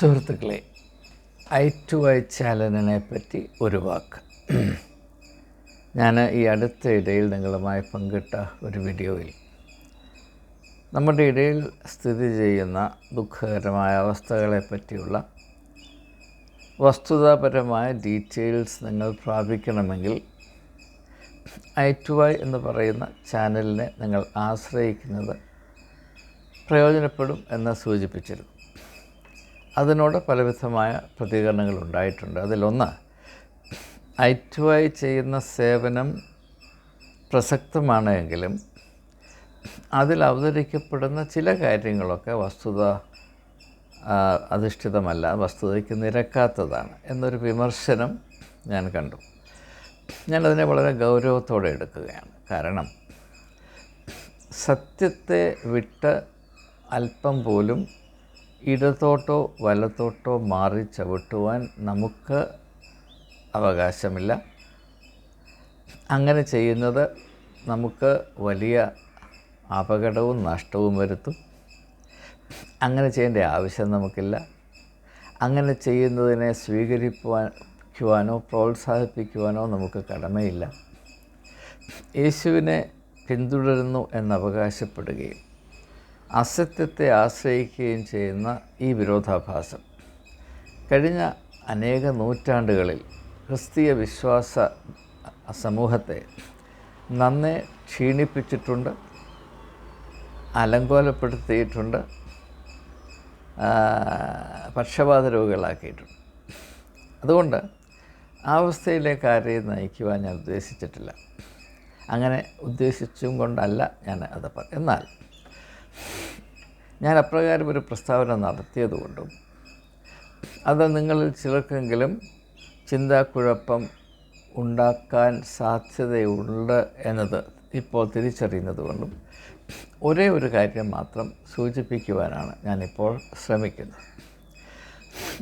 സുഹൃത്തുക്കളെ I to I ചാലനെ പറ്റി ഒരു വാക്ക്. ഞാൻ ഈ അടുത്ത ഇടയിൽ നിങ്ങളുമായി പങ്കിട്ട ഒരു വീഡിയോയിൽ നമ്മുടെ ഇടയിൽ സ്ഥിതി ചെയ്യുന്ന ദുഃഖകരമായ അവസ്ഥകളെ പറ്റിയുള്ള വസ്തുതാപരമായ ഡീറ്റെയിൽസ് നിങ്ങൾ പ്രാപിക്കണമെങ്കിൽ ഐ ടു ഐ എന്ന് പറയുന്ന ചാനലിനെ നിങ്ങൾ ആശ്രയിക്കുന്നത് പ്രയോജനപ്പെടും എന്ന് സൂചിപ്പിച്ചിരുന്നു. അതിനോട് പലവിധമായ പ്രതികരണങ്ങൾ ഉണ്ടായിട്ടുണ്ട് അതിലൊന്ന് ഐ ടു ഐ ചെയ്യുന്ന സേവനം പ്രസക്തമാണെങ്കിലും അതിൽ അവതരിക്കപ്പെടുന്ന ചില കാര്യങ്ങളൊക്കെ വസ്തുത അധിഷ്ഠിതമല്ല വസ്തുതയ്ക്ക് നിരക്കാത്തതാണ് എന്നൊരു വിമർശനം ഞാൻ കണ്ടു. ഞാനതിനെ വളരെ ഗൗരവത്തോടെ എടുക്കുകയാണ്. കാരണം സത്യത്തെ വിട്ട് അല്പം പോലും ഇടത്തോട്ടോ വലത്തോട്ടോ മാറി ചവിട്ടുവാൻ നമുക്ക് അവകാശമില്ല. അങ്ങനെ ചെയ്യുന്നത് നമുക്ക് വലിയ അപകടവും നഷ്ടവും വരുത്തും. അങ്ങനെ ചെയ്യേണ്ട ആവശ്യം നമുക്കില്ല. അങ്ങനെ ചെയ്യുന്നതിനെ സ്വീകരിക്കുവാനോ പ്രോത്സാഹിപ്പിക്കുവാനോ നമുക്ക് കടമയില്ല. യേശുവിനെ പിന്തുടരുന്നു എന്ന് അവകാശപ്പെടുകയും അസത്യത്തെ ആശ്രയിക്കുകയും ചെയ്യുന്ന ഈ വിരോധാഭാസം. കഴിഞ്ഞ അനേക നൂറ്റാണ്ടുകളിൽ ക്രിസ്തീയ വിശ്വാസ സമൂഹത്തെ നന്നെ ക്ഷീണിപ്പിച്ചിട്ടുണ്ട് അലങ്കോലപ്പെടുത്തിയിട്ടുണ്ട് പക്ഷപാത രോഗികളാക്കിയിട്ടുണ്ട്. അതുകൊണ്ട് ആ അവസ്ഥയിലേക്ക് ആരെയും നയിക്കുവാൻ ഞാൻ ഉദ്ദേശിച്ചിട്ടില്ല. അങ്ങനെ ഉദ്ദേശിച്ചും കൊണ്ടല്ല ഞാൻ അത് എന്നാൽ ഞാൻ അപ്രകാരം ഒരു പ്രസ്താവന നടത്തിയതുകൊണ്ടും അത് നിങ്ങളിൽ ചിലർക്കെങ്കിലും ചിന്താക്കുഴപ്പം ഉണ്ടാക്കാൻ സാധ്യതയുണ്ട് എന്നത് ഇപ്പോൾ തിരിച്ചറിയുന്നത് കൊണ്ടും ഒരേ ഒരു കാര്യം മാത്രം സൂചിപ്പിക്കുവാനാണ് ഞാനിപ്പോൾ ശ്രമിക്കുന്നത്.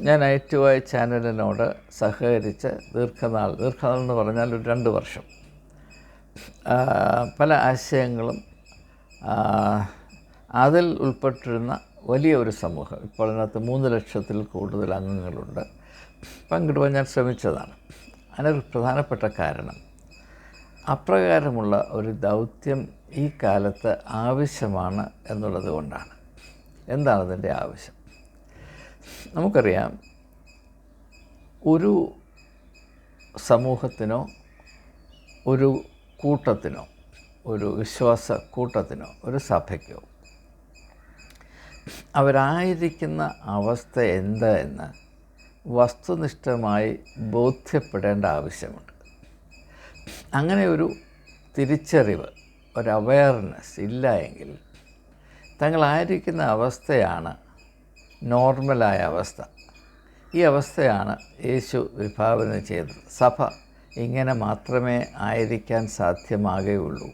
ഞാൻ ഐ ടു ഐ ചാനലിനോട് സഹകരിച്ച് ദീർഘനാൾ ദീർഘനാൾ എന്ന് പറഞ്ഞാൽ ഒരു രണ്ട് വർഷം പല ആശയങ്ങളും അതിൽ ഉൾപ്പെട്ടിരുന്ന വലിയ ഒരു സമൂഹം. ഇപ്പോൾ അതിനകത്ത് മൂന്ന് ലക്ഷത്തിൽ കൂടുതൽ അംഗങ്ങളുണ്ട്. പങ്കിടുവാൻ ഞാൻ ശ്രമിച്ചതാണ്. അതിനൊരു പ്രധാനപ്പെട്ട കാരണം. അപ്രകാരമുള്ള ഒരു ദൗത്യം ഈ കാലത്ത് ആവശ്യമാണ് എന്നുള്ളത് കൊണ്ടാണ്. എന്താണ് അതിന്റെ ആവശ്യം? നമുക്കറിയാം ഒരു സമൂഹത്തിനോ ഒരു കൂട്ടത്തിനോ ഒരു വിശ്വാസ കൂട്ടത്തിനോ ഒരു സഭയ്ക്കോ അവരായിരിക്കുന്ന അവസ്ഥ എന്താ എന്ന് വസ്തുനിഷ്ഠമായി ബോധ്യപ്പെടേണ്ട ആവശ്യമുണ്ട്. അങ്ങനെ ഒരു തിരിച്ചറിവ് ഒരു അവയർനെസ് ഇല്ല എങ്കിൽ തങ്ങളായിരിക്കുന്ന അവസ്ഥയാണ് നോർമലായ അവസ്ഥ. ഈ അവസ്ഥയാണ് യേശു വിഭാവന ചെയ്തത്. സഭ ഇങ്ങനെ മാത്രമേ ആയിരിക്കാൻ സാധ്യമാകുകയുള്ളൂ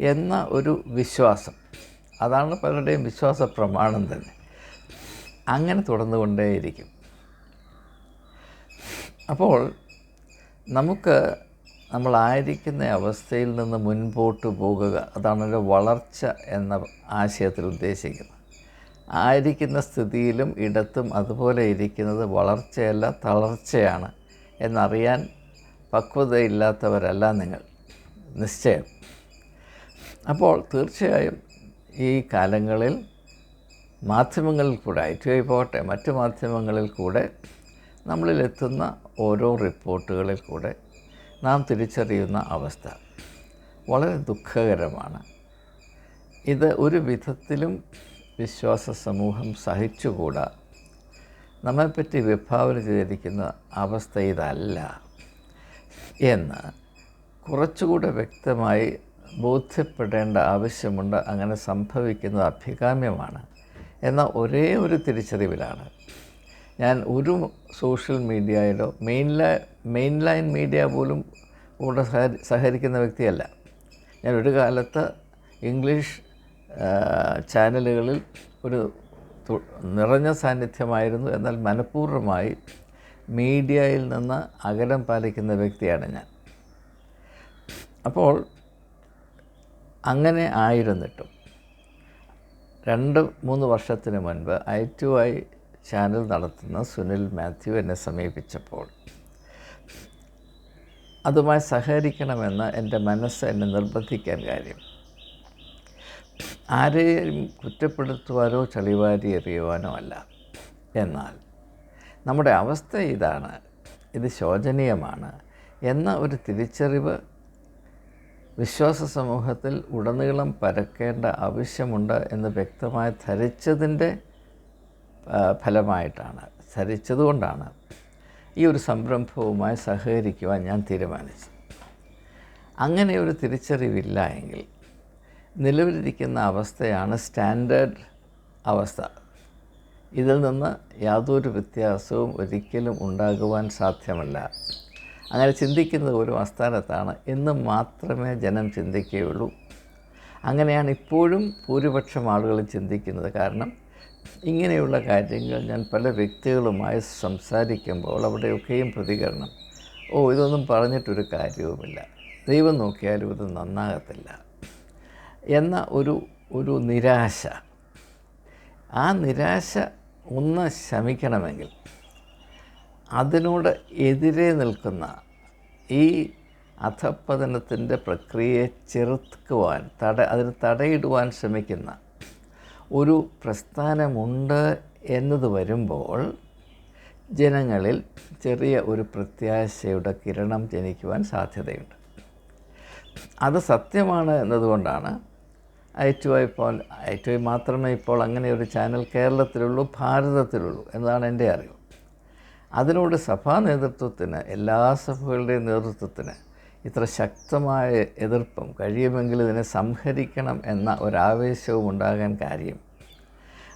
എന്ന ഒരു വിശ്വാസം. അതാണ് പലരുടെയും വിശ്വാസ പ്രമാണം തന്നെ. അങ്ങനെ തുടർന്നുകൊണ്ടേയിരിക്കും. അപ്പോൾ നമുക്ക് നമ്മളായിരിക്കുന്ന അവസ്ഥയിൽ നിന്ന് മുൻപോട്ട് പോകുക അതാണ് ഒരു വളർച്ച എന്ന ആശയത്തിൽ ഉദ്ദേശിക്കുന്നത്. ആയിരിക്കുന്ന സ്ഥിതിയിലും ഇടത്തും അതുപോലെ ഇരിക്കുന്നത് വളർച്ചയല്ല തളർച്ചയാണ് എന്നറിയാൻ പക്വതയില്ലാത്തവരല്ല നിങ്ങൾ. നിശ്ചയം. അപ്പോൾ തീർച്ചയായും ഈ കാലങ്ങളിൽ മാധ്യമങ്ങളിൽ കൂടെ ഐ ടി ഐ പോകട്ടെ മറ്റ് മാധ്യമങ്ങളിൽ കൂടെ നമ്മളിലെത്തുന്ന ഓരോ റിപ്പോർട്ടുകളിൽ കൂടെ നാം തിരിച്ചറിയുന്ന അവസ്ഥ വളരെ ദുഃഖകരമാണ്. ഇത് ഒരു വിധത്തിലും വിശ്വാസ സമൂഹം സഹിച്ചുകൂടാ. നമ്മെപ്പറ്റി വിഭാവന ചെയ്തിരിക്കുന്ന അവസ്ഥ ഇതല്ല. എന്ന് കുറച്ചുകൂടെ വ്യക്തമായി ബോധ്യപ്പെടേണ്ട ആവശ്യമുണ്ട് അങ്ങനെ സംഭവിക്കുന്നത് അഭികാമ്യമാണ്. എന്ന ഒരേ ഒരു തിരിച്ചറിവിലാണ്. ഞാൻ ഒരു സോഷ്യൽ മീഡിയയിലോ മെയിൻ മെയിൻ ലൈൻ മീഡിയ പോലും കൂടെ സഹ- സഹകരിക്കുന്ന വ്യക്തിയല്ല. ഞാൻ ഒരു കാലത്ത് ഇംഗ്ലീഷ് ചാനലുകളിൽ ഒരു നിറഞ്ഞ സാന്നിധ്യമായിരുന്നു. എന്നാൽ മനഃപൂർവമായി മീഡിയയിൽ നിന്ന് അകലം പാലിക്കുന്ന വ്യക്തിയാണ് ഞാൻ. അപ്പോൾ അങ്ങനെ ആയിരുന്നിട്ടും രണ്ട് മൂന്ന് വർഷത്തിന് മുൻപ് ഐ ടു ഐ ചാനൽ നടത്തുന്ന സുനിൽ മാത്യു എന്നെ സമീപിച്ചപ്പോൾ അതുമായി സഹകരിക്കണമെന്ന് എന്റെ മനസ്സ് എന്നെ നിർബന്ധിക്കാൻ കാര്യം. ആരെയും കുറ്റപ്പെടുത്തുവാനോ ചളിവാരി എറിയുവാനോ അല്ല. എന്നാൽ നമ്മുടെ അവസ്ഥ ഇതാണ്. ഇത് ശോചനീയമാണ് എന്ന ഒരു തിരിച്ചറിവ് വിശ്വാസ സമൂഹത്തിൽ ഉടനീളം പരക്കേണ്ട ആവശ്യമുണ്ട് എന്ന് വ്യക്തമായി ധരിച്ചതിന്റെ ഫലമായിട്ടാണ് ധരിച്ചതുകൊണ്ടാണ് ഈ ഒരു സംരംഭവുമായി സഹകരിക്കുവാൻ ഞാൻ തീരുമാനിച്ചു അങ്ങനെ ഒരു തിരിച്ചറിവില്ല എങ്കിൽ നിലവിലിരിക്കുന്ന അവസ്ഥയാണ് സ്റ്റാൻഡേർഡ് അവസ്ഥ. ഇതിൽ നിന്ന് യാതൊരു വ്യത്യാസവും ഒരിക്കലും ഉണ്ടാകുവാൻ സാധ്യമല്ല. അങ്ങനെ ചിന്തിക്കുന്നത് ഒരു അസ്ഥാനത്താണ് എന്ന് മാത്രമേ ജനം ചിന്തിക്കുകയുള്ളൂ. അങ്ങനെയാണ് ഇപ്പോഴും ഭൂരിപക്ഷം ആളുകൾ ചിന്തിക്കുന്നത്. കാരണം ഇങ്ങനെയുള്ള കാര്യങ്ങൾ ഞാൻ പല വ്യക്തികളുമായി സംസാരിക്കുമ്പോൾ അവിടെയൊക്കെയും പ്രതികരണം. ഓ ഇതൊന്നും പറഞ്ഞിട്ടൊരു കാര്യവുമില്ല. ദൈവം നോക്കിയാലും ഇത് നന്നാകത്തില്ല എന്ന ഒരു ഒരു നിരാശ. ആ നിരാശ ഒന്ന് ശമിക്കണമെങ്കിൽ അതിനോട് എതിരെ നിൽക്കുന്ന ഈ അധപ്പതനത്തിന്റെ പ്രക്രിയയെ ചെറുക്കുവാൻ തട അതിന് തടയിടുവാൻ ശ്രമിക്കുന്ന ഒരു പ്രസ്ഥാനമുണ്ട് എന്നത് വരുമ്പോൾ ജനങ്ങളിൽ ചെറിയ ഒരു പ്രത്യാശയുടെ കിരണം ജനിക്കുവാൻ സാധ്യതയുണ്ട്. അത് സത്യമാണ് എന്നതുകൊണ്ടാണ് ഐ ടു ഐ ഇപ്പോൾ ഐ ടു ഐ മാത്രമേ ഇപ്പോൾ അങ്ങനെ ഒരു ചാനൽ കേരളത്തിലുള്ളൂ ഭാരതത്തിലുള്ളൂ എന്നതാണ് എന്റെ അറിവ്. അതിനോട് സഭാ നേതൃത്വത്തിന് എല്ലാ സഭകളുടെയും നേതൃത്വത്തിന് ഇത്ര ശക്തമായ എതിർപ്പും കഴിയുമെങ്കിൽ ഇതിനെ സംഹരിക്കണം എന്ന ഒരാവേശവും ഉണ്ടാകാൻ കാര്യം.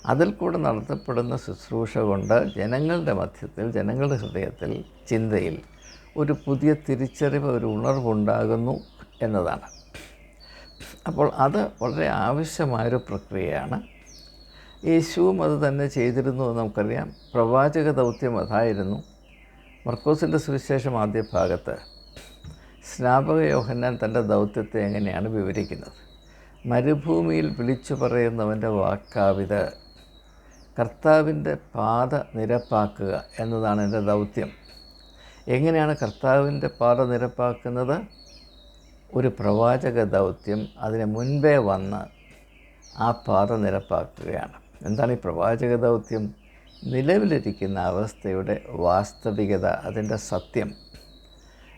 അതിൽ കൂടെ നടത്തപ്പെടുന്ന ശുശ്രൂഷ കൊണ്ട് ജനങ്ങളുടെ മധ്യത്തിൽ ജനങ്ങളുടെ ഹൃദയത്തിൽ ചിന്തയിൽ ഒരു പുതിയ തിരിച്ചറിവ് ഒരു ഉണർവുണ്ടാകുന്നു എന്നതാണ്. അപ്പോൾ അത് വളരെ ആവശ്യമായൊരു പ്രക്രിയയാണ്. യേശുവും അത് തന്നെ ചെയ്തിരുന്നു എന്ന് നമുക്കറിയാം. പ്രവാചക ദൗത്യം അതായിരുന്നു. മർക്കോസിന്റെ സുവിശേഷം ആദ്യ ഭാഗത്ത്. സ്നാപക യോഹന്നാൻ തന്റെ ദൗത്യത്തെ എങ്ങനെയാണ് വിവരിക്കുന്നത്? മരുഭൂമിയിൽ വിളിച്ചു പറയുന്നവന്റെ വാക്കാവിത്. കർത്താവിന്റെ പാത നിരപ്പാക്കുക എന്നതാണ് എന്റെ ദൗത്യം. എങ്ങനെയാണ് കർത്താവിന്റെ പാത നിരപ്പാക്കുന്നത്? ഒരു പ്രവാചക ദൗത്യം അതിന് മുൻപേ വന്ന് ആ പാത നിരപ്പാക്കുകയാണ്. എന്താണ് ഈ പ്രവാചക ദൗത്യം നിലവിലിരിക്കുന്ന അവസ്ഥയുടെ വാസ്തവികത അതിന്റെ സത്യം.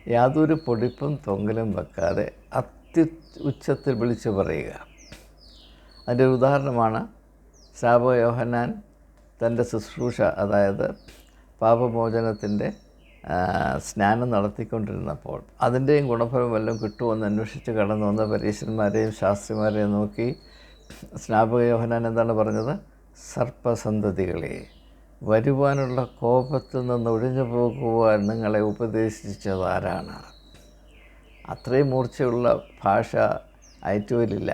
യാതൊരു പൊടിപ്പും തൊങ്ങലും വെക്കാതെ അത്യു ഉച്ചത്തിൽ വിളിച്ചു പറയുക. അതിന്റെ ഒരു ഉദാഹരണമാണ് സാബോ യോഹന്നാൻ തന്റെ ശുശ്രൂഷ അതായത് പാപമോചനത്തിന്റെ സ്നാനം നടത്തിക്കൊണ്ടിരുന്നപ്പോൾ അതിന്റെയും ഗുണഫലം വല്ലതും കിട്ടുമെന്ന് അന്വേഷിച്ച് കടന്നു വന്ന പരീക്ഷന്മാരെയും ശാസ്ത്രിമാരെയും നോക്കി സ്നാപക യോഹനാൻ എന്താണ് പറഞ്ഞത്? സർപ്പസന്തതികളെ വരുവാനുള്ള കോപത്തിൽ നിന്ന് ഒഴിഞ്ഞു പോകുവാൻ നിങ്ങളെ ഉപദേശിച്ചത് ആരാണ് അത്രയും മൂർച്ചയുള്ള ഭാഷ ഐറ്റുവിലില്ല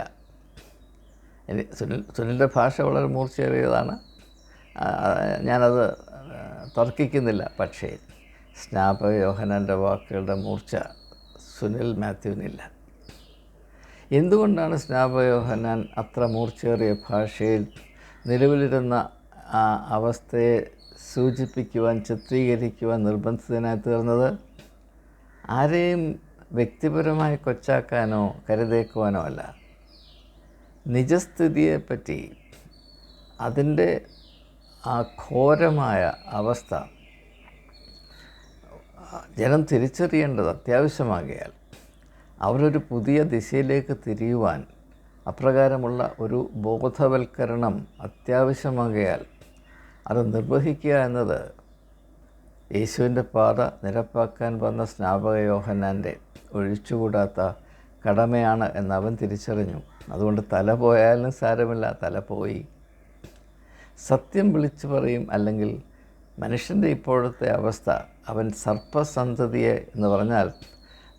സുനിൽ സുനിലിന്റെ ഭാഷ വളരെ മൂർച്ചയേറിയതാണ്. ഞാനത് തർക്കിക്കുന്നില്ല. പക്ഷേ സ്നാപ യോഹനന്റെ വാക്കുകളുടെ മൂർച്ച സുനിൽ മാത്യുവിനില്ല. എന്തുകൊണ്ടാണ് സ്നാപ യോഹനാൻ അത്ര മൂർച്ചയേറിയ ഭാഷയിൽ നിലവിലിരുന്ന ആ അവസ്ഥയെ സൂചിപ്പിക്കുവാൻ ചിത്രീകരിക്കുവാൻ നിർബന്ധിതനായി തീർന്നത് ആരെയും വ്യക്തിപരമായി കൊച്ചാക്കാനോ കരുതേക്കുവാനോ അല്ല. നിജസ്ഥിതിയെപ്പറ്റി അതിന്റെ ആ ഘോരമായ അവസ്ഥ ജനം തിരിച്ചറിയേണ്ടത് അത്യാവശ്യമാകിയാൽ അവരൊരു പുതിയ ദിശയിലേക്ക് തിരിയുവാൻ അപ്രകാരമുള്ള ഒരു ബോധവൽക്കരണം അത്യാവശ്യമാകിയാൽ അത് നിർവഹിക്കുക എന്നത് യേശുവിന്റെ പാത നിരപ്പാക്കാൻ വന്ന സ്നാപക യോഹന്നാന്റെ ഒഴിച്ചുകൂടാത്ത കടമയാണ് എന്ന് അവൻ തിരിച്ചറിഞ്ഞു. അതുകൊണ്ട് തല പോയാലും സാരമില്ല തല പോയി. സത്യം വിളിച്ചു പറയും അല്ലെങ്കിൽ മനുഷ്യന്റെ ഇപ്പോഴത്തെ അവസ്ഥ അവൻ സർപ്പസന്തതിയെ എന്ന് പറഞ്ഞാൽ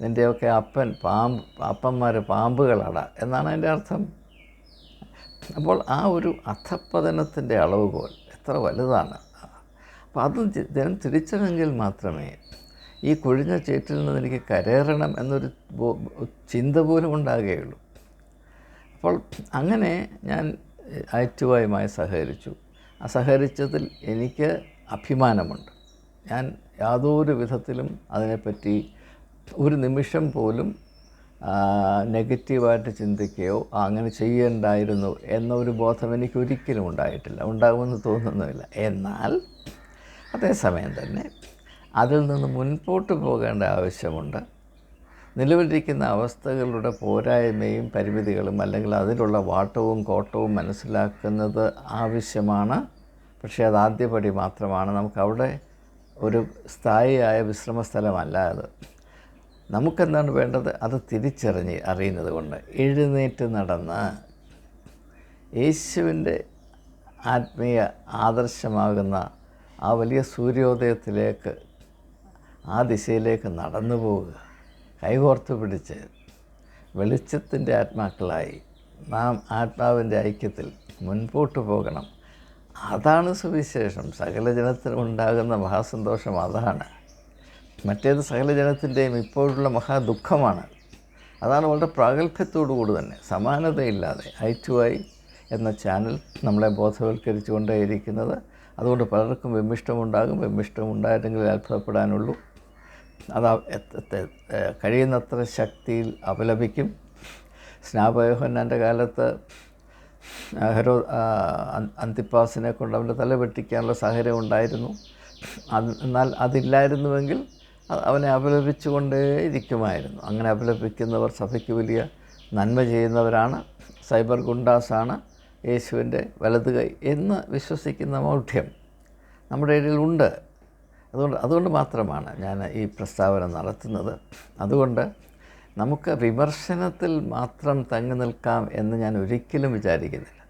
നിന്റെയൊക്കെ അപ്പൻ പാമ്പ് അപ്പന്മാർ പാമ്പുകളാട എന്നാണ് അതിന്റെ അർത്ഥം. അപ്പോൾ ആ ഒരു അധപ്പതനത്തിന്റെ അളവുകോൽ എത്ര വലുതാണ്? അപ്പോൾ അത് ജനം തിരിച്ചറിഞ്ഞെങ്കിൽ മാത്രമേ ഈ കൊഴിഞ്ഞ ചേറ്റിൽ നിന്ന് എനിക്ക് കരയറണം എന്നൊരു ചിന്ത പോലും ഉണ്ടാകുകയുള്ളൂ. അപ്പോൾ അങ്ങനെ ഞാൻ ഐറ്റുവായുമായി സഹകരിച്ചു. ആ സഹകരിച്ചതിൽ എനിക്ക് അഭിമാനമുണ്ട്. ഞാൻ യാതൊരു വിധത്തിലും അതിനെപ്പറ്റി ഒരു നിമിഷം പോലും നെഗറ്റീവായിട്ട് ചിന്തിക്കുകയോ "ആ, അങ്ങനെ ചെയ്യണ്ടായിരുന്നു എന്നൊരു ബോധം എനിക്ക് ഒരിക്കലും ഉണ്ടായിട്ടില്ല ഉണ്ടാകുമെന്ന് തോന്നുന്നുമില്ല. എന്നാൽ അതേസമയം തന്നെ അതിൽ നിന്ന് മുൻപോട്ട് പോകേണ്ട ആവശ്യമുണ്ട്. നിലവിലിരിക്കുന്ന അവസ്ഥകളുടെ പോരായ്മയും പരിമിതികളും അല്ലെങ്കിൽ അതിലുള്ള വാട്ടവും കോട്ടവും മനസ്സിലാക്കുന്നത് ആവശ്യമാണ്. പക്ഷേ അത് ആദ്യപടി മാത്രമാണ്. നമുക്കവിടെ ഒരു സ്ഥായിയായ വിശ്രമ സ്ഥലമല്ല അത്. നമുക്കെന്താണ് വേണ്ടത്? അത് തിരിച്ചറിഞ്ഞ് അറിയുന്നത് കൊണ്ട് എഴുന്നേറ്റ് നടന്ന് യേശുവിന്റെ ആത്മീയ ആദർശമാകുന്ന ആ വലിയ സൂര്യോദയത്തിലേക്ക് ആ ദിശയിലേക്ക് നടന്നു പോവുക. കൈകോർത്ത് പിടിച്ച് വെളിച്ചത്തിന്റെ ആത്മാക്കളായി നാം ആത്മാവിന്റെ ഐക്യത്തിൽ മുൻപോട്ട് പോകണം. അതാണ് സുവിശേഷം. സകല ജനത്തിനുണ്ടാകുന്ന മഹാസന്തോഷം അതാണ്. മറ്റേത് സകല ജനത്തിന്റെയും ഇപ്പോഴുള്ള മഹാദുഃഖമാണ്. അതാണ് വളരെ പ്രാഗൽഭ്യത്തോടു കൂടി തന്നെ. സമാനതയില്ലാതെ ഐ ടു ഐ എന്ന ചാനൽ നമ്മളെ ബോധവൽക്കരിച്ചു കൊണ്ടേയിരിക്കുന്നത് അതുകൊണ്ട് പലർക്കും വിമിഷ്ടമുണ്ടാകും വിമിഷ്ടമുണ്ടായിട്ടെങ്കിൽ അത്ഭുതപ്പെടാനുള്ളൂ. അത് കഴിയുന്നത്ര ശക്തിയിൽ അപലപിക്കും. സ്നാപയോഹന്നാന്റെ കാലത്ത് ഹെരോ അന്തിപ്പാസിനെ കൊണ്ട് അവന്റെ തല വെട്ടിക്കാനുള്ള സാഹചര്യം ഉണ്ടായിരുന്നു. എന്നാൽ അതില്ലായിരുന്നുവെങ്കിൽ അവനെ അപലപിച്ചുകൊണ്ടേ ഇരിക്കുമായിരുന്നു. അങ്ങനെ അപലപിക്കുന്നവർ സഭയ്ക്ക് വലിയ നന്മ ചെയ്യുന്നവരാണ്. സൈബർ ഗുണ്ടാസാണ് യേശുവിന്റെ വലത് കൈ എന്ന് വിശ്വസിക്കുന്ന മൗഢ്യം നമ്മുടെ ഇടയിലുണ്ട്. അതുകൊണ്ട് അതുകൊണ്ട് മാത്രമാണ് ഞാൻ ഈ പ്രസ്താവന നടത്തുന്നത്. അതുകൊണ്ട് നമുക്ക് വിമർശനത്തിൽ മാത്രം തങ്ങി നിൽക്കാം എന്ന് ഞാൻ ഒരിക്കലും വിചാരിക്കുന്നില്ല.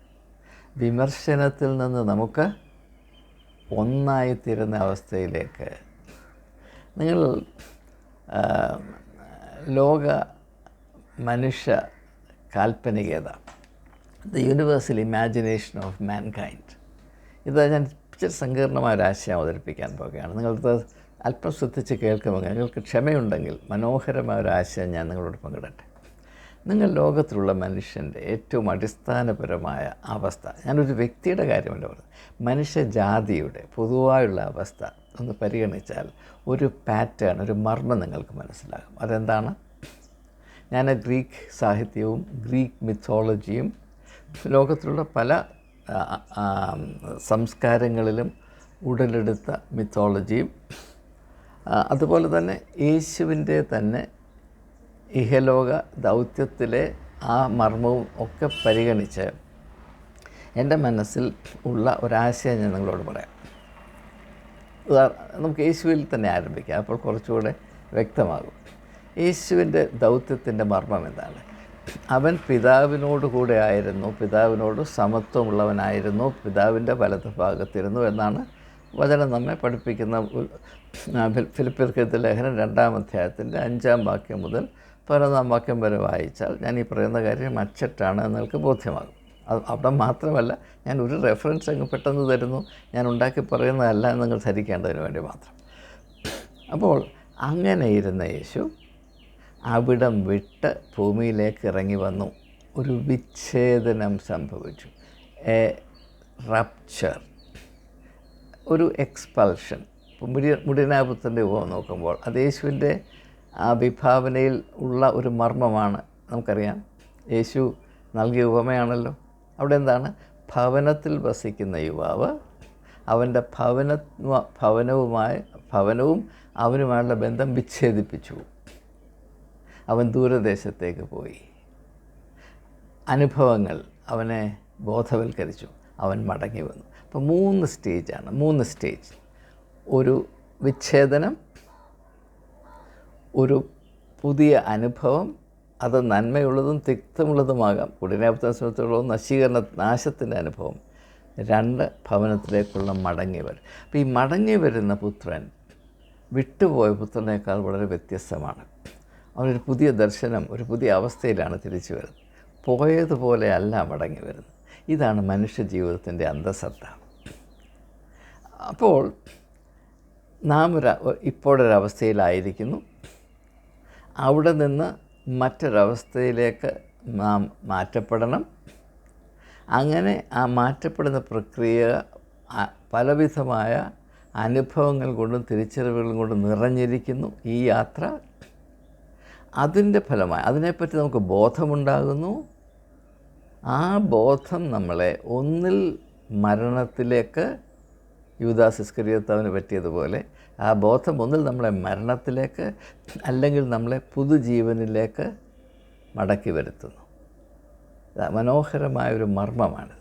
വിമർശനത്തിൽ നിന്ന് നമുക്ക് ഒന്നായിത്തീരുന്ന അവസ്ഥയിലേക്ക് നിങ്ങൾ ലോക മനുഷ്യ കാൽപ്പനികത the universal imagination of mankind ഇത് ഞാൻ ഇച്ചിരി സങ്കീർണമായ ഒരു ആശയം അവതരിപ്പിക്കാൻ പോകുകയാണ് നിങ്ങൾക്ക് അല്പം ശ്രദ്ധിച്ച് കേൾക്കുമ്പോൾ നിങ്ങൾക്ക് ക്ഷമയുണ്ടെങ്കിൽ മനോഹരമായ ഒരു ആശയം ഞാൻ നിങ്ങളോട് പങ്കിടട്ടെ. നിങ്ങൾ ലോകത്തിലുള്ള മനുഷ്യന്റെ ഏറ്റവും അടിസ്ഥാനപരമായ അവസ്ഥ ഞാനൊരു വ്യക്തിയുടെ കാര്യമല്ല പറഞ്ഞത് മനുഷ്യജാതിയുടെ പൊതുവായുള്ള അവസ്ഥ ഒന്ന് പരിഗണിച്ചാൽ ഒരു പാറ്റേൺ ഒരു മർമ്മം നിങ്ങൾക്ക് മനസ്സിലാകും. അതെന്താണ്? ഞാൻ ഗ്രീക്ക് സാഹിത്യവും ഗ്രീക്ക് മിത്തോളജിയും ലോകത്തിലുള്ള പല സംസ്കാരങ്ങളിലും ഉടലെടുത്ത മിത്തോളജിയും അതുപോലെ തന്നെ യേശുവിന്റെ തന്നെ ഇഹലോക ദൗത്യത്തിലെ ആ മർമ്മവും ഒക്കെ പരിഗണിച്ച് എന്റെ മനസ്സിൽ ഉള്ള ഒരാശയം ഞാൻ നിങ്ങളോട് പറയാം. നമുക്ക് യേശുവിൽ തന്നെ ആരംഭിക്കാം. അപ്പോൾ കുറച്ചുകൂടെ വ്യക്തമാകും. യേശുവിന്റെ ദൗത്യത്തിന്റെ മർമ്മം എന്താണ്? അവൻ പിതാവിനോട് കൂടെ ആയിരുന്നു. പിതാവിനോട് സമത്വമുള്ളവനായിരുന്നു. പിതാവിന്റെ വലത് ഭാഗത്തിരുന്നു എന്നാണ് വചനം നമ്മെ പഠിപ്പിക്കുന്ന ഫിലിപ്പിയർക്കെഴുത്ത് ലേഖനം രണ്ടാം അധ്യായത്തിന്റെ അഞ്ചാം വാക്യം മുതൽ പതിനൊന്നാം വാക്യം വരെ വായിച്ചാൽ ഞാൻ ഈ പറയുന്ന കാര്യം അച്ചട്ടാണ് നിങ്ങൾക്ക് ബോധ്യമാകും. അവിടെ മാത്രമല്ല ഞാൻ ഒരു റെഫറൻസ് അങ്ങ് പെട്ടെന്ന് തരുന്നു. ഞാൻ ഉണ്ടാക്കി പറയുന്നതല്ല നിങ്ങൾ ധരിക്കേണ്ടതിന് വേണ്ടി മാത്രം. അപ്പോൾ അങ്ങനെ ഇരുന്ന യേശു അവിടം വിട്ട് ഭൂമിയിലേക്ക് ഇറങ്ങി വന്നു. ഒരു വിച്ഛേദനം സംഭവിച്ചു. എ റപ്ചർ ഒരു എക്സ്പൾഷൻ മുടി മുടിനാപുത്തിന്റെ ഉപമ നോക്കുമ്പോൾ അത് യേശുവിന്റെ ആ വിഭാവനയിൽ ഉള്ള ഒരു മർമ്മമാണ്. നമുക്കറിയാം. യേശു നൽകിയ ഉപമയാണല്ലോ. അവിടെ എന്താണ്? ഭവനത്തിൽ വസിക്കുന്ന യുവാവ് അവന്റെ ഭവന ഭവനവുമായി ഭവനവും അവനുമായുള്ള ബന്ധം വിച്ഛേദിപ്പിച്ചു. അവൻ ദൂരദേശത്തേക്ക് പോയി. അനുഭവങ്ങൾ അവനെ ബോധവൽക്കരിച്ചു. അവൻ മടങ്ങി വന്നു. അപ്പോൾ മൂന്ന് സ്റ്റേജാണ് മൂന്ന് സ്റ്റേജ് ഒരു വിച്ഛേദനം ഒരു പുതിയ അനുഭവം അത് നന്മയുള്ളതും തിക്തമുള്ളതുമാകാം. കുടിനാപത്തെ സംബന്ധിച്ചിടത്തോളം നശീകരണ നാശത്തിന്റെ അനുഭവം. രണ്ട് ഭവനത്തിലേക്കുള്ള മടങ്ങി അപ്പോൾ ഈ മടങ്ങി വരുന്ന പുത്രൻ വിട്ടുപോയ പുത്രനേക്കാൾ വളരെ വ്യത്യസ്തമാണ്. അവനൊരു പുതിയ ദർശനം ഒരു പുതിയ അവസ്ഥയിലാണ് തിരിച്ചു വരുന്നത്. പോയതുപോലെ അല്ല മടങ്ങി വരുന്നത്. ഇതാണ് മനുഷ്യ ജീവിതത്തിന്റെ അന്തസത്ത. അപ്പോൾ നാം ഒരു ഇപ്പോഴൊരവസ്ഥയിലായിരിക്കുന്നു അവിടെ നിന്ന് മറ്റൊരവസ്ഥയിലേക്ക് നാം മാറ്റപ്പെടണം. അങ്ങനെ ആ മാറ്റപ്പെടുന്ന പ്രക്രിയ പലവിധമായ അനുഭവങ്ങൾ കൊണ്ടും തിരിച്ചറിവുകളും കൊണ്ടും നിറഞ്ഞിരിക്കുന്നു ഈ യാത്ര. അതിന്റെ ഫലമായി അതിനെപ്പറ്റി നമുക്ക് ബോധമുണ്ടാകുന്നു. ആ ബോധം നമ്മളെ ഒന്നിൽ മരണത്തിലേക്ക് യുവദാസ് ഇസ്കരിയത്താവിന് പറ്റിയതുപോലെ ആ ബോധം ഒന്നിൽ നമ്മളെ മരണത്തിലേക്ക് അല്ലെങ്കിൽ നമ്മളെ പുതുജീവനിലേക്ക് മടക്കി വരുത്തുന്നു. മനോഹരമായ ഒരു മർമ്മമാണ്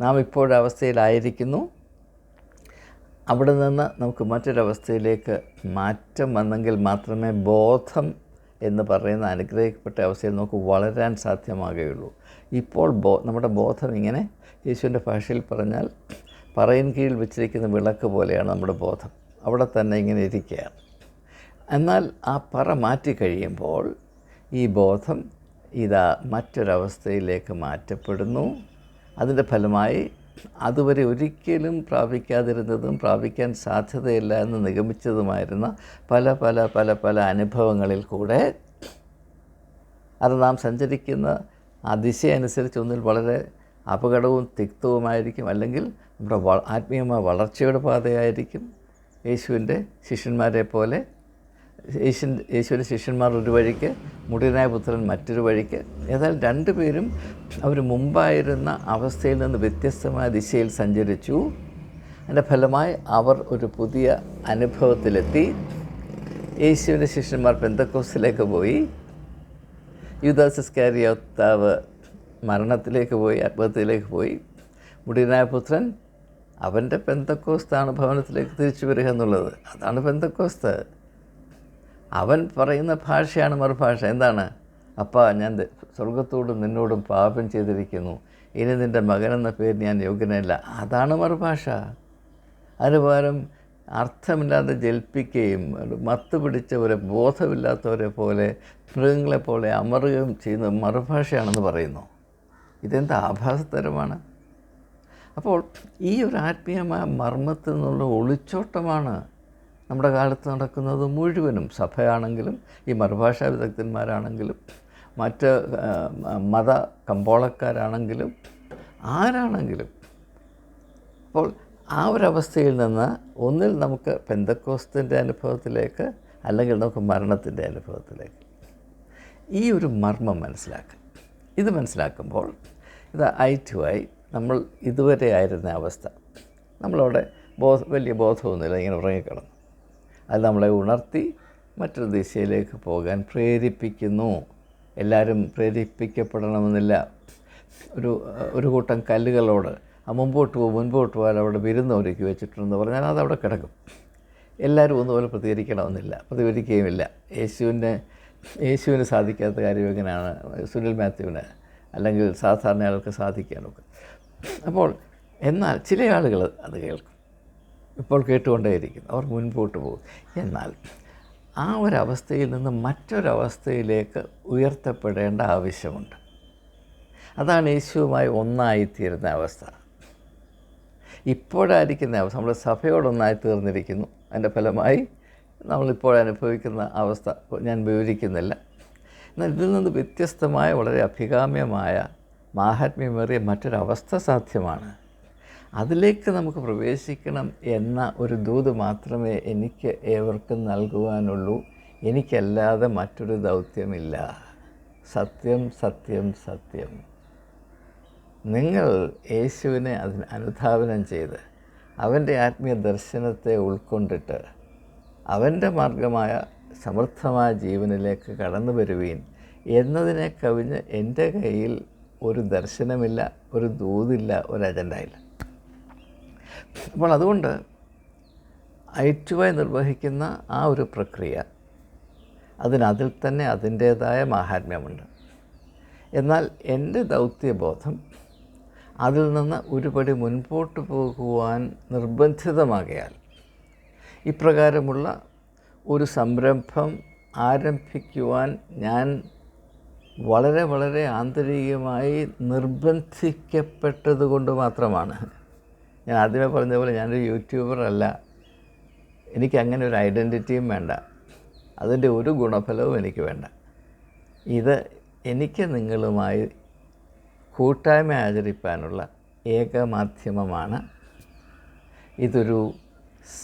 നാം ഇപ്പോഴവസ്ഥയിലായിരിക്കുന്നു അവിടെ നിന്ന് നമുക്ക് മറ്റൊരവസ്ഥയിലേക്ക് മാറ്റം വന്നെങ്കിൽ മാത്രമേ ബോധം എന്ന് പറയുന്ന അനുഗ്രഹിക്കപ്പെട്ട അവസ്ഥയിൽ നമുക്ക് വളരാൻ സാധ്യമാകുകയുള്ളൂ. ഇപ്പോൾ ബോ നമ്മുടെ ബോധം ഇങ്ങനെ യേശുവിന്റെ ഭാഷയിൽ പറഞ്ഞാൽ പറയിൻ കീഴിൽ വെച്ചിരിക്കുന്ന വിളക്ക് പോലെയാണ് നമ്മുടെ ബോധം. അവിടെ തന്നെ ഇങ്ങനെ ഇരിക്കുകയാണ്. എന്നാൽ ആ പറ മാറ്റി കഴിയുമ്പോൾ ഈ ബോധം ഇതാ മറ്റൊരവസ്ഥയിലേക്ക് മാറ്റപ്പെടുന്നു. അതിന്റെ ഫലമായി അതുവരെ ഒരിക്കലും പ്രാപിക്കാതിരുന്നതും പ്രാപിക്കാൻ സാധ്യതയില്ല എന്ന് നിഗമിച്ചതുമായിരുന്ന പല പല പല പല അനുഭവങ്ങളിൽ കൂടെ അത് നാം സഞ്ചരിക്കുന്ന ആ ദിശയനുസരിച്ച് ഒന്നിൽ വളരെ അപകടവും തിക്തവുമായിരിക്കും. അല്ലെങ്കിൽ നമ്മുടെ ആത്മീയമായ വളർച്ചയുടെ പാതയായിരിക്കും. യേശുവിന്റെ ശിഷ്യന്മാരെ പോലെ യേശു യേശുവിന്റെ ശിഷ്യന്മാർ ഒരു വഴിക്ക് മുടിയനായ പുത്രൻ മറ്റൊരു വഴിക്ക്. ഏതായാലും രണ്ടുപേരും അവർ മുമ്പായിരുന്ന അവസ്ഥയിൽ നിന്ന് വ്യത്യസ്തമായ ദിശയിൽ സഞ്ചരിച്ചു. അതിന്റെ ഫലമായി അവർ ഒരു പുതിയ അനുഭവത്തിലെത്തി. യേശുവിന്റെ ശിഷ്യന്മാർ പെന്തക്കോസിലേക്ക് പോയി. യുദാസിസ്കാരിയോത്താവ് മരണത്തിലേക്ക് പോയി ആത്മഹത്യയിലേക്ക് പോയി. മുടിയനായ പുത്രൻ അവന്റെ പെന്തക്കോസ്താണ് ഭവനത്തിലേക്ക് തിരിച്ചു വരിക എന്നുള്ളത്. അതാണ് പെന്തക്കോസ്ത്. അവൻ പറയുന്ന ഭാഷയാണ് മറുഭാഷ. എന്താണ്? അപ്പാ ഞാൻ സ്വർഗത്തോടും നിന്നോടും പാപം ചെയ്തിരിക്കുന്നു. ഇനി നിന്റെ എന്ന പേര് ഞാൻ യോഗ്യനല്ല. അതാണ് മറുഭാഷ. അതിന് പകരം അർത്ഥമില്ലാതെ ജൽപ്പിക്കുകയും മത്ത് പിടിച്ചവരെ ബോധമില്ലാത്തവരെ പോലെ മൃഗങ്ങളെ പോലെ അമറുകയും ചെയ്യുന്ന മറുഭാഷയാണെന്ന് പറയുന്നു. ഇതെന്ത് ആഭാസത്തരമാണ്? അപ്പോൾ ഈ ഒരു ആത്മീയമായ മർമ്മത്തിൽ നിന്നുള്ള ഒളിച്ചോട്ടമാണ് നമ്മുടെ കാലത്ത് നടക്കുന്നത് മുഴുവനും സഭയാണെങ്കിലും ഈ മറുഭാഷാ വിദഗ്ധന്മാരാണെങ്കിലും മറ്റ് മത കമ്പോളക്കാരാണെങ്കിലും ആരാണെങ്കിലും. അപ്പോൾ ആ ഒരവസ്ഥയിൽ നിന്ന് ഒന്നിൽ നമുക്ക് പെന്തക്കോസ്തിന്റെ അനുഭവത്തിലേക്ക് അല്ലെങ്കിൽ നമുക്ക് മരണത്തിന്റെ അനുഭവത്തിലേക്ക് ഈ ഒരു മർമ്മം മനസ്സിലാക്കുക ഇത് മനസ്സിലാക്കുമ്പോൾ ഇത് ഐ ടു ഐ നമ്മൾ ഇതുവരെ ആയിരുന്ന അവസ്ഥ. നമ്മളവിടെ ബോധ വലിയ ബോധമൊന്നുമില്ല ഇങ്ങനെ ഉറങ്ങിക്കിടന്നു. അത് നമ്മളെ ഉണർത്തി മറ്റൊരു ദിശയിലേക്ക് പോകാൻ പ്രേരിപ്പിക്കുന്നു. എല്ലാവരും പ്രേരിപ്പിക്കപ്പെടണമെന്നില്ല. ഒരു ഒരു കൂട്ടം കല്ലുകളോട് ആ മുമ്പോട്ട് പോകും മുൻപോട്ട് പോകാൻ അവിടെ വിരുന്ന് ഒരുക്കി വെച്ചിട്ടുണ്ടെന്ന് പറഞ്ഞാൽ അത് അവിടെ കിടക്കും. എല്ലാവരും ഒന്നുപോലെ പ്രതികരിക്കണമെന്നില്ല പ്രതികരിക്കുകയുമില്ല. യേശുവിന്റെ യേശുവിന് സാധിക്കാത്ത കാര്യം എങ്ങനെയാണ്? സുനിൽ മാത്യുവിന് അല്ലെങ്കിൽ സാധാരണ ആൾക്ക് സാധിക്കാനൊക്കെ. അപ്പോൾ എന്നാൽ ചില ആളുകൾ അത് കേൾക്കും. ഇപ്പോൾ കേട്ടുകൊണ്ടേയിരിക്കും അവർ മുൻപോട്ട് പോകും. എന്നാൽ ആ ഒരവസ്ഥയിൽ നിന്ന് മറ്റൊരവസ്ഥയിലേക്ക് ഉയർത്തപ്പെടേണ്ട ആവശ്യമുണ്ട്. അതാണ് യേശുവുമായി ഒന്നായിത്തീരുന്ന അവസ്ഥ. ഇപ്പോഴായിരിക്കുന്ന അവസ്ഥ. നമ്മൾ സഭയോടൊന്നായി തീർന്നിരിക്കുന്നു അതിന്റെ ഫലമായി നമ്മളിപ്പോൾ അനുഭവിക്കുന്ന അവസ്ഥ ഞാൻ വിവരിക്കുന്നില്ല. എന്നാൽ ഇതിൽ നിന്ന് വ്യത്യസ്തമായ വളരെ അഭികാമ്യമായ മാഹാത്മ്യമേറിയ മറ്റൊരവസ്ഥ സാധ്യമാണ്. അതിലേക്ക് നമുക്ക് പ്രവേശിക്കണം എന്ന ഒരു ദൂത് മാത്രമേ എനിക്ക് ഏവർക്കും നൽകുവാനുള്ളൂ. എനിക്കല്ലാതെ മറ്റൊരു ദൗത്യമില്ല. സത്യം സത്യം സത്യം. നിങ്ങൾ യേശുവിനെ അതിന് അനുധാവനം ചെയ്ത് അവന്റെ ആത്മീയ ദർശനത്തെ ഉൾക്കൊണ്ടിട്ട് അവന്റെ മാർഗമായ സമർത്ഥമായ ജീവനിലേക്ക് കടന്നു വരുവീൻ എന്നതിനെ കവിഞ്ഞ് എന്റെ കയ്യിൽ ഒരു ദർശനമില്ല ഒരു ദൂതില്ല ഒരു അജണ്ടയില്ല അപ്പോൾ അതുകൊണ്ട് ഐറ്റുവായി നിർവഹിക്കുന്ന ആ ഒരു പ്രക്രിയ അതിനതിൽ തന്നെ അതിന്റേതായ മാഹാത്മ്യമുണ്ട്. എന്നാൽ എന്റെ ദൗത്യബോധം അതിൽ നിന്ന് ഒരുപടി മുൻപോട്ട് പോകുവാൻ നിർബന്ധിതമാകയാൽ ഇപ്രകാരമുള്ള ഒരു സംരംഭം ആരംഭിക്കുവാൻ ഞാൻ വളരെ വളരെ ആന്തരികമായി നിർബന്ധിക്കപ്പെട്ടത് കൊണ്ട് മാത്രമാണ്. ഞാൻ ആദ്യമേ പറഞ്ഞതുപോലെ പോലെ ഞാനൊരു യൂട്യൂബറല്ല എനിക്ക് അങ്ങനെ ഒരു ഐഡന്റിറ്റിയും വേണ്ട. അതിന്റെ ഒരു ഗുണഫലവും എനിക്ക് വേണ്ട. ഇത് എനിക്ക് നിങ്ങളുമായി കൂട്ടായ്മ ആചരിപ്പാനുള്ള ഏക മാധ്യമമാണ്. ഇതൊരു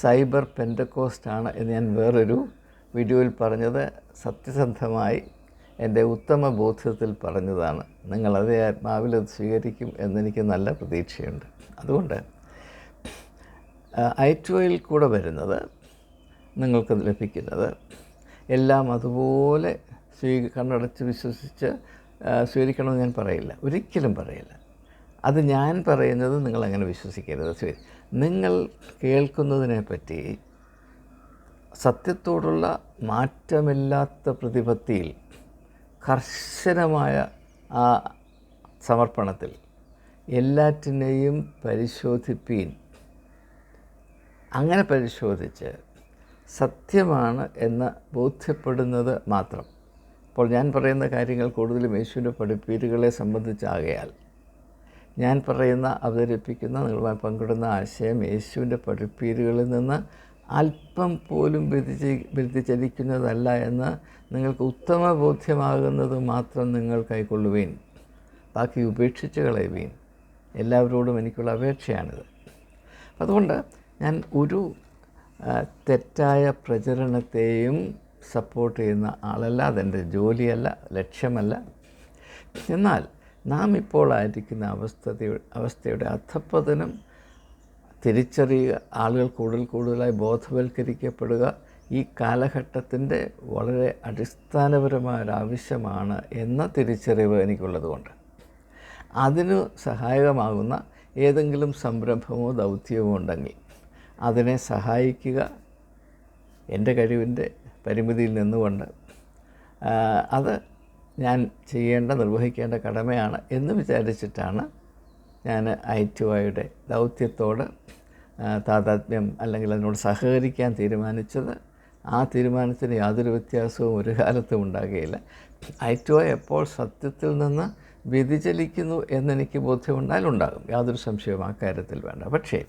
സൈബർ പെൻഡക്കോസ്റ്റാണ് എന്ന് ഞാൻ വേറൊരു വീഡിയോയിൽ പറഞ്ഞത്. സത്യസന്ധമായി എന്റെ ഉത്തമ ബോധ്യത്തിൽ പറഞ്ഞതാണ് നിങ്ങൾ അതേ ആത്മാവിൽ സ്വീകരിക്കും എന്നെനിക്ക് നല്ല പ്രതീക്ഷയുണ്ട്. അതുകൊണ്ട് ഐ ടു ഐയിൽ കൂടെ വരുന്നത് നിങ്ങൾക്ക് ലഭിക്കുന്നത് എല്ലാം അതുപോലെ സ്വീ കണ്ണടച്ച് വിശ്വസിച്ച് സ്വീകരിക്കണമെന്ന് ഞാൻ പറയില്ല. ഒരിക്കലും പറയില്ല. അത് ഞാൻ പറയുന്നത് നിങ്ങൾ അങ്ങനെ വിശ്വസിക്കരുത്. സ്വീ നിങ്ങൾ കേൾക്കുന്നതിനെ പറ്റി സത്യത്തോടുള്ള മാറ്റമില്ലാത്ത പ്രതിപത്തിയിൽ കർശനമായ ആ സമർപ്പണത്തിൽ എല്ലാറ്റിനെയും പരിശോധിപ്പീൻ. അങ്ങനെ പരിശോധിച്ച് സത്യമാണ് എന്ന് ബോധ്യപ്പെടുന്നത് മാത്രം. അപ്പോൾ ഞാൻ പറയുന്ന കാര്യങ്ങൾ കൂടുതലും യേശുവിന്റെ പഠിപ്പീരുകളെ സംബന്ധിച്ചാകയാൽ ഞാൻ പറയുന്ന അവതരിപ്പിക്കുന്ന നിങ്ങളുമായി പങ്കിടുന്ന ആശയം യേശുവിന്റെ പഠിപ്പീരുകളിൽ നിന്ന് അല്പം പോലും വ്യതിച വ്യതിചലിക്കുന്നതല്ല എന്ന് നിങ്ങൾക്ക് ഉത്തമ ബോധ്യമാകുന്നത് മാത്രം നിങ്ങൾ കൈക്കൊള്ളുവീൻ. ബാക്കി ഉപേക്ഷിച്ച് കളയുവീൻ. എല്ലാവരോടും എനിക്കുള്ള അപേക്ഷയാണിത്. അതുകൊണ്ട് ഞാൻ ഒരു തെറ്റായ പ്രചരണത്തെയും സപ്പോർട്ട് ചെയ്യുന്ന ആളല്ല അതെന്റെ ജോലിയല്ല ലക്ഷ്യമല്ല. എന്നാൽ നാം ഇപ്പോൾ ആയിരിക്കുന്ന അവസ്ഥ അവസ്ഥയുടെ അധപ്പതനം തിരിച്ചറിയുക ആളുകൾ കൂടുതൽ കൂടുതലായി ബോധവൽക്കരിക്കപ്പെടുക ഈ കാലഘട്ടത്തിന്റെ വളരെ അടിസ്ഥാനപരമായ ഒരു ആവശ്യമാണ് എന്ന തിരിച്ചറിവ് എനിക്കുള്ളതുകൊണ്ട്. അതിനു സഹായകമാകുന്ന ഏതെങ്കിലും സംരംഭമോ ദൗത്യമോ ഉണ്ടെങ്കിൽ അതിനെ സഹായിക്കുക എന്റെ കഴിവിന്റെ പരിമിതിയിൽ നിന്നുകൊണ്ട് അത് ഞാൻ ചെയ്യേണ്ട നിർവഹിക്കേണ്ട കടമയാണ് എന്ന് വിചാരിച്ചിട്ടാണ് ഞാൻ ഐ ടി ഒയുടെ ദൗത്യത്തോട് താതാത്മ്യം അല്ലെങ്കിൽ അതിനോട് സഹകരിക്കാൻ തീരുമാനിച്ചത്. ആ തീരുമാനത്തിന് യാതൊരു വ്യത്യാസവും ഒരു കാലത്തും ഉണ്ടാകുകയില്ല. ഐ ടി ഒ എപ്പോൾ സത്യത്തിൽ നിന്ന് വ്യതിചലിക്കുന്നു എന്നെനിക്ക് ബോധ്യമുണ്ടായാൽ ഉണ്ടാകും. യാതൊരു സംശയവും ആ കാര്യത്തിൽ വേണ്ട. പക്ഷേ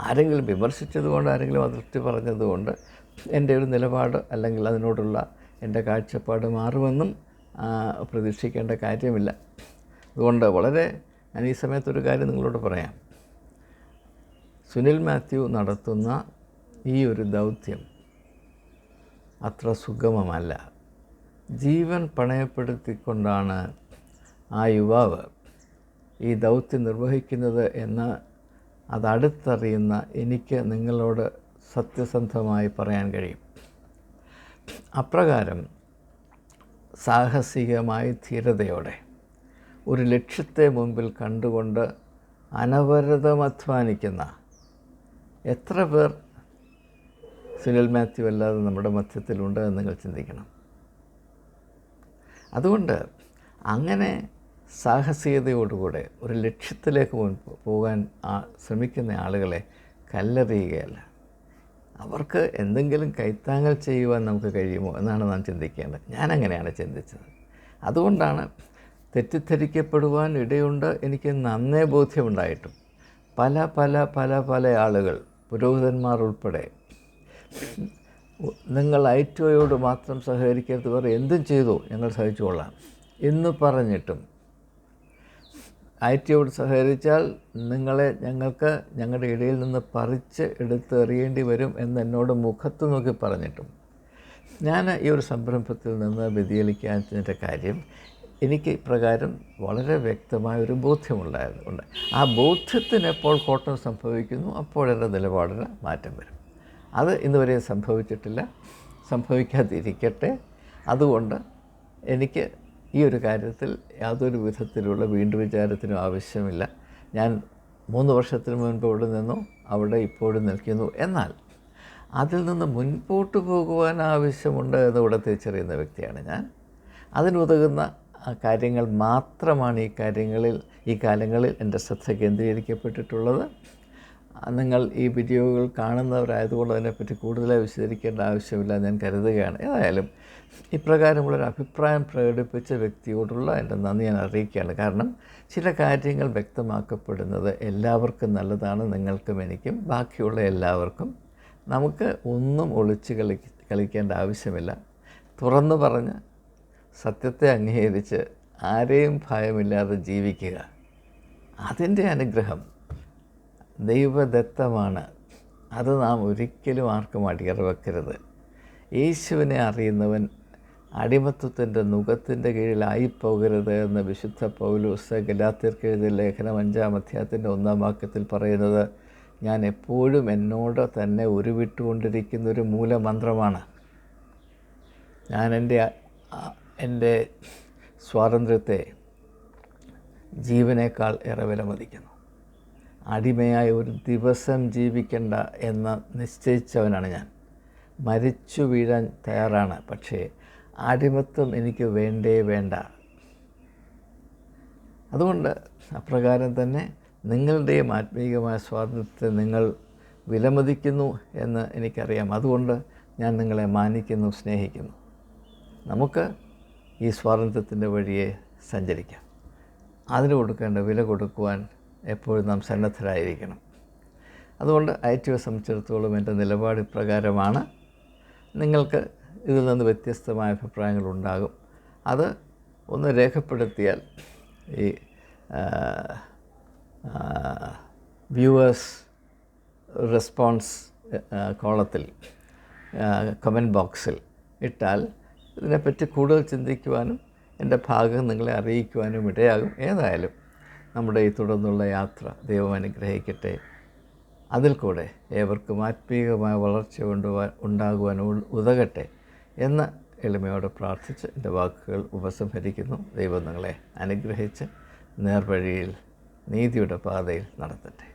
ആരെങ്കിലും വിമർശിച്ചതുകൊണ്ട് ആരെങ്കിലും അതൃപ്തി പറഞ്ഞതുകൊണ്ട് എന്റെ ഒരു നിലപാട് അല്ലെങ്കിൽ അതിനോടുള്ള എന്റെ കാഴ്ചപ്പാട് മാറുമെന്നും പ്രതീക്ഷിക്കേണ്ട കാര്യമില്ല. അതുകൊണ്ട് വളരെ ഞാൻ ഈ സമയത്തൊരു കാര്യം നിങ്ങളോട് പറയാം. സുനിൽ മാത്യു നടത്തുന്ന ഈ ഒരു ദൗത്യം അത്ര സുഗമമല്ല. ജീവൻ പണയപ്പെടുത്തിക്കൊണ്ടാണ് ആ യുവാവ് ഈ ദൗത്യം നിർവഹിക്കുന്നത് എന്ന് അതടുത്തറിയുന്ന എനിക്ക് നിങ്ങളോട് സത്യസന്ധമായി പറയാൻ കഴിയും. അപ്രകാരം സാഹസികമായി ധീരതയോടെ ഒരു ലക്ഷ്യത്തെ മുമ്പിൽ കണ്ടുകൊണ്ട് അനവരതം അധ്വാനിക്കുന്ന എത്ര പേർ സുനിൽ മാത്യു അല്ലാതെ നമ്മുടെ മധ്യത്തിലുണ്ട് എന്ന് നിങ്ങൾ ചിന്തിക്കണം. അതുകൊണ്ട് അങ്ങനെ സാഹസികതയോടുകൂടെ ഒരു ലക്ഷ്യത്തിലേക്ക് പോകാൻ ശ്രമിക്കുന്ന ആളുകളെ കല്ലെറിയുകയല്ല. അവർക്ക് എന്തെങ്കിലും കൈത്താങ്ങൽ ചെയ്യുവാൻ നമുക്ക് കഴിയുമോ എന്നാണ് നാം ചിന്തിക്കേണ്ടത്. ഞാനങ്ങനെയാണ് ചിന്തിച്ചത്. അതുകൊണ്ടാണ് തെറ്റിദ്ധരിക്കപ്പെടുവാൻ ഇടയുണ്ട്. എനിക്ക് നന്നേ ബോധ്യമുണ്ടായിട്ടും. പല പല പല പല ആളുകൾ പുരോഹിതന്മാർ ഉൾപ്പെടെ നിങ്ങൾ ഐ ടി ഒയോട് മാത്രം സഹകരിക്കരുത്. വേറെ എന്തും ചെയ്തു ഞങ്ങൾ സഹിച്ചുകൊള്ളാം. എന്ന് പറഞ്ഞിട്ടും ഐറ്റിയോട് സഹകരിച്ചാൽ നിങ്ങളെ ഞങ്ങൾക്ക് ഞങ്ങളുടെ ഇടയിൽ നിന്ന് പറിച്ച് എടുത്ത് എറിയേണ്ടി വരും എന്ന് എന്നോട് മുഖത്ത് നോക്കി പറഞ്ഞിട്ടും. ഞാൻ ഈ ഒരു സംരംഭത്തിൽ നിന്ന് വ്യതിചലിക്കാത്തതിന്റെ കാര്യം എനിക്ക് ഇപ്രകാരം വളരെ വ്യക്തമായ ഒരു ബോധ്യമുണ്ടായത് ഉണ്ട്. ആ ബോധ്യത്തിന് എപ്പോൾ കോട്ടം സംഭവിക്കുന്നു അപ്പോൾ അപ്പോഴെന്റെ നിലപാടിന് മാറ്റം വരും. അത് ഇന്നുവരെ സംഭവിച്ചിട്ടില്ല. സംഭവിക്കാതിരിക്കട്ടെ. അതുകൊണ്ട് എനിക്ക് ഈ ഒരു കാര്യത്തിൽ യാതൊരു വിധത്തിലുള്ള വീണ്ടും വിചാരത്തിനും ആവശ്യമില്ല. ഞാൻ മൂന്ന് വർഷത്തിന് മുൻപ് ഇവിടെ നിന്നു അവിടെ ഇപ്പോഴും നിൽക്കുന്നു. എന്നാൽ അതിൽ നിന്ന് മുൻപോട്ട് പോകുവാൻ ആവശ്യമുണ്ട് എന്ന് ഇവിടെ തിരിച്ചറിയുന്ന വ്യക്തിയാണ് ഞാൻ. അതിനുതകുന്ന കാര്യങ്ങൾ മാത്രമാണ് ഈ കാര്യങ്ങളിൽ ഈ കാലങ്ങളിൽ എന്റെ ശ്രദ്ധ കേന്ദ്രീകരിക്കപ്പെട്ടിട്ടുള്ളത്. നിങ്ങൾ ഈ വീഡിയോകൾ കാണുന്നവരായതുകൊണ്ട് അതിനെപ്പറ്റി കൂടുതലായി വിശദീകരിക്കേണ്ട ആവശ്യമില്ല ഞാൻ കരുതുകയാണ്. ഏതായാലും ഇപ്രകാരമുള്ളൊരു അഭിപ്രായം പ്രകടിപ്പിച്ച വ്യക്തിയോടുള്ള എന്റെ നന്ദി ഞാൻ അറിയിക്കുകയാണ്. കാരണം ചില കാര്യങ്ങൾ വ്യക്തമാക്കപ്പെടുന്നത് എല്ലാവർക്കും നല്ലതാണ് നിങ്ങൾക്കും എനിക്കും ബാക്കിയുള്ള എല്ലാവർക്കും. നമുക്ക് ഒന്നും ഒളിച്ച് കളി കളിക്കേണ്ട ആവശ്യമില്ല. തുറന്നു പറഞ്ഞ് സത്യത്തെ അംഗീകരിച്ച് ആരെയും ഭയമില്ലാതെ ജീവിക്കുക. അതിന്റെ അനുഗ്രഹം ദൈവദത്തമാണ്. അത് നാം ഒരിക്കലും ആർക്കും അടിയറവെക്കരുത്. യേശുവിനെ അറിയുന്നവൻ അടിമത്വത്തിന്റെ നുഖത്തിന്റെ കീഴിലായിപ്പോകരുത് എന്ന് വിശുദ്ധ പൗലൂസ് ഗലാത്തിർക്ക് എഴുതിയ ലേഖനം അഞ്ചാം അധ്യായത്തിന്റെ ഒന്നാം വാക്യത്തിൽ പറയുന്നത് ഞാൻ എപ്പോഴും എന്നോട് തന്നെ ഉരുവിട്ടുകൊണ്ടിരിക്കുന്ന ഒരു മൂലമന്ത്രമാണ്. ഞാൻ എന്റെ എന്റെ സ്വാതന്ത്ര്യത്തെ ജീവനേക്കാൾ ഏറെ വിലമതിക്കുന്നു അടിമയായ ഒരു ദിവസം ജീവിക്കേണ്ട എന്ന് നിശ്ചയിച്ചവനാണ് ഞാൻ. മരിച്ചു വീഴാൻ തയ്യാറാണ് പക്ഷേ അടിമത്വം എനിക്ക് വേണ്ടേ വേണ്ട. അതുകൊണ്ട് അപ്രകാരം തന്നെ നിങ്ങളുടെയും ആത്മീയമായ സ്വാതന്ത്ര്യത്തെ നിങ്ങൾ വിലമതിക്കുന്നു എന്ന് എനിക്കറിയാം. അതുകൊണ്ട് ഞാൻ നിങ്ങളെ മാനിക്കുന്നു സ്നേഹിക്കുന്നു. നമുക്ക് ഈ സ്വാതന്ത്ര്യത്തിന്റെ വഴിയെ സഞ്ചരിക്കാം. അതിന് കൊടുക്കേണ്ട വില കൊടുക്കുവാൻ എപ്പോഴും നാം സന്നദ്ധരായിരിക്കണം. അതുകൊണ്ട് ഐ ടി സംബന്ധിച്ചിടത്തോളം എന്റെ നിലപാട് ഇപ്രകാരമാണ്. നിങ്ങൾക്ക് ഇതിൽ നിന്ന് വ്യത്യസ്തമായ അഭിപ്രായങ്ങൾ ഉണ്ടാകും. അത് ഒന്ന് രേഖപ്പെടുത്തിയാൽ ഈ വ്യൂവേഴ്സ് റെസ്പോൺസ് കോളത്തിൽ കമന്റ് ബോക്സിൽ ഇട്ടാൽ ഇതിനെപ്പറ്റി കൂടുതൽ ചിന്തിക്കുവാനും എന്റെ ഭാഗം നിങ്ങളെ അറിയിക്കുവാനും ഇടയാകും. ഏതായാലും നമ്മുടെ ഈ തുടർന്നുള്ള യാത്ര ദൈവം അനുഗ്രഹിക്കട്ടെ. അതിൽ കൂടെ ഏവർക്കും ആത്മീയമായ വളർച്ച കൊണ്ടുപോകാൻ ഉണ്ടാകുവാൻ ഉതകട്ടെ എന്ന എളിമയോട് പ്രാർത്ഥിച്ച് എന്റെ വാക്കുകൾ ഉപസംഹരിക്കുന്നു. ദൈവം നിങ്ങളെ അനുഗ്രഹിച്ച് നേർവഴിയിൽ നീതിയുടെ പാതയിൽ നടത്തട്ടെ.